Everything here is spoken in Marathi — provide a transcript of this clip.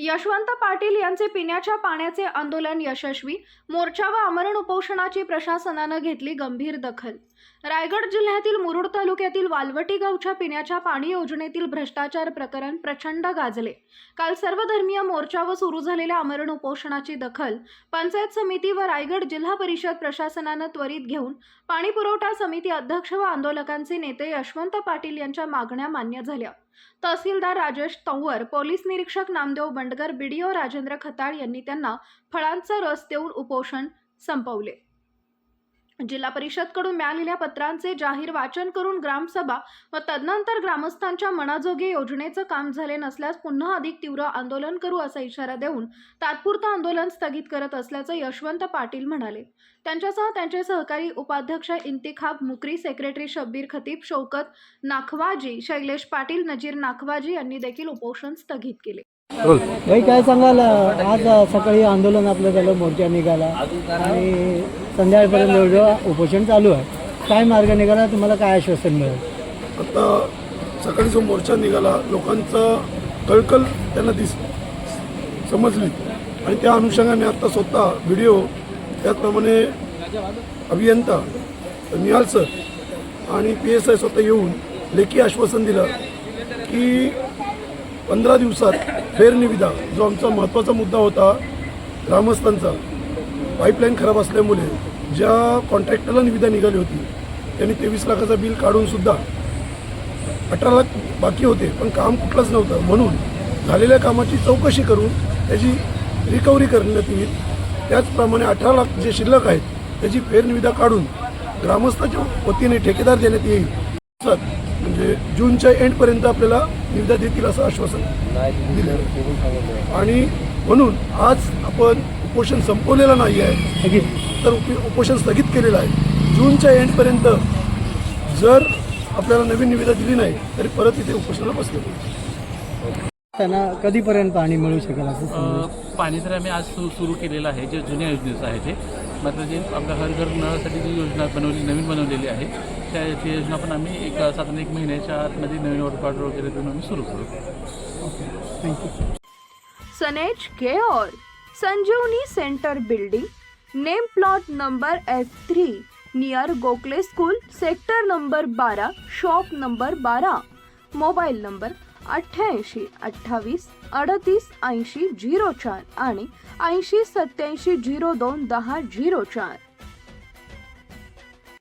यशवंत पाटील यांचे पिण्याच्या पाण्याचे आंदोलन यशस्वी मोर्चा व आमरण उपोषणाची प्रशासनानं घेतली गंभीर दखल. रायगड जिल्ह्यातील मुरुड तालुक्यातील वालवटी गावच्या पिण्याच्या पाणी योजनेतील भ्रष्टाचार प्रकरण प्रचंड गाजले. काल सर्वधर्मीय मोर्चा व सुरू झालेल्या आमरण उपोषणाची दखल पंचायत समिती व रायगड जिल्हा परिषद प्रशासनानं त्वरित घेऊन पाणी पुरवठा समिती अध्यक्ष व आंदोलकांचे नेते यशवंत पाटील यांच्या मागण्या मान्य झाल्या. तहसीलदार राजेश तंवर पोलीस निरीक्षक नामदेव बंडगर बीडीओ राजेंद्र खताळ यांनी त्यांना फळांचा रस देऊन उपोषण संपवले. जिल्हा परिषदकडून मिळालेल्या पत्रांचे जाहीर वाचन करून ग्रामसभा व तदनंतर ग्रामस्थांच्या मनाजोगे योजनेचं काम झाले नसल्यास पुन्हा अधिक तीव्र आंदोलन करू असा इशारा देऊन तात्पुरतं आंदोलन स्थगित करत असल्याचं यशवंत पाटील म्हणाले. त्यांच्यासह त्यांचे सहकारी उपाध्यक्ष इंतिखाब मुकरी सेक्रेटरी शब्बीर खतीब शौकत नाखवाजी शैलेश पाटील नजीर नाखवाजी यांनी देखील उपोषण स्थगित केले. भाई काय सांगाल? आज सकाळी आंदोलन आपलं झालं मोर्चा निघाला. आणि संध्याकाळपर्यंत उपोषण चालू आहे काय मार्ग निघाला? तुम्हाला काय आश्वासन मिळेल? आता सकाळी जो मोर्चा निघाला लोकांचा कळकल त्यांना दिस समजली. आणि त्या अनुषंगाने आता स्वतः व्हिडिओ त्याचप्रमाणे अभियंता निहाल सर आणि पी एस आय स्वतः येऊन लेखी आश्वासन दिलं की पंधरा दिवसात फेरनिविदा जो आमचा महत्त्वाचा मुद्दा होता ग्रामस्थांचा पाईपलाईन खराब असल्यामुळे ज्या कॉन्ट्रॅक्टरला निविदा निघाली होती त्यांनी तेवीस लाखाचं बिल काढूनसुद्धा अठरा लाख बाकी होते पण काम कुठलंच नव्हतं. म्हणून झालेल्या कामाची चौकशी करून त्याची रिकव्हरी करण्यात येईल. त्याचप्रमाणे अठरा लाख जे शिल्लक आहेत त्याची फेरनिविदा काढून ग्रामस्थाच्या वतीने ठेकेदार देण्यात येईल. म्हणजे जूनच्या एंडपर्यंत आपल्याला निविदा देतील असं आश्वासन दिलं. आणि म्हणून आज आपण उपोषण संपवलेलं नाही आहे. तर उप उपोषण स्थगित केलेलं आहे. जूनच्या एंडपर्यंत जर आपल्याला नवीन निविदा दिली नाही तरी परत इथे उपोषणाला बसले. त्यांना कधीपर्यंत पाणी मिळू शकेल असं पाणी तर आम्ही आज सुरू सुरू केलेलं आहे. जे जुन्या योजनेचं आहे ते. मात्र जे आपल्या हर घर नळासाठी जी योजना बनवली नवीन बनवलेली आहे त्या याची योजना पण आम्ही एक साधारण एक महिन्याच्या आतमध्ये नवीन ऑर्डर वगैरे देऊन आम्ही सुरू करू. Okay thank you सनेज care Sanjeevani centre building name plot number F three near Gokhale school sector number बारा शॉप नंबर बारा मोबाईल नंबर अठ्ठ्याऐंशी अठ्ठावीस अडतीस ऐंशी झिरो चार आणि ऐंशी सत्याऐंशी झिरो दोन दहा झिरो चार.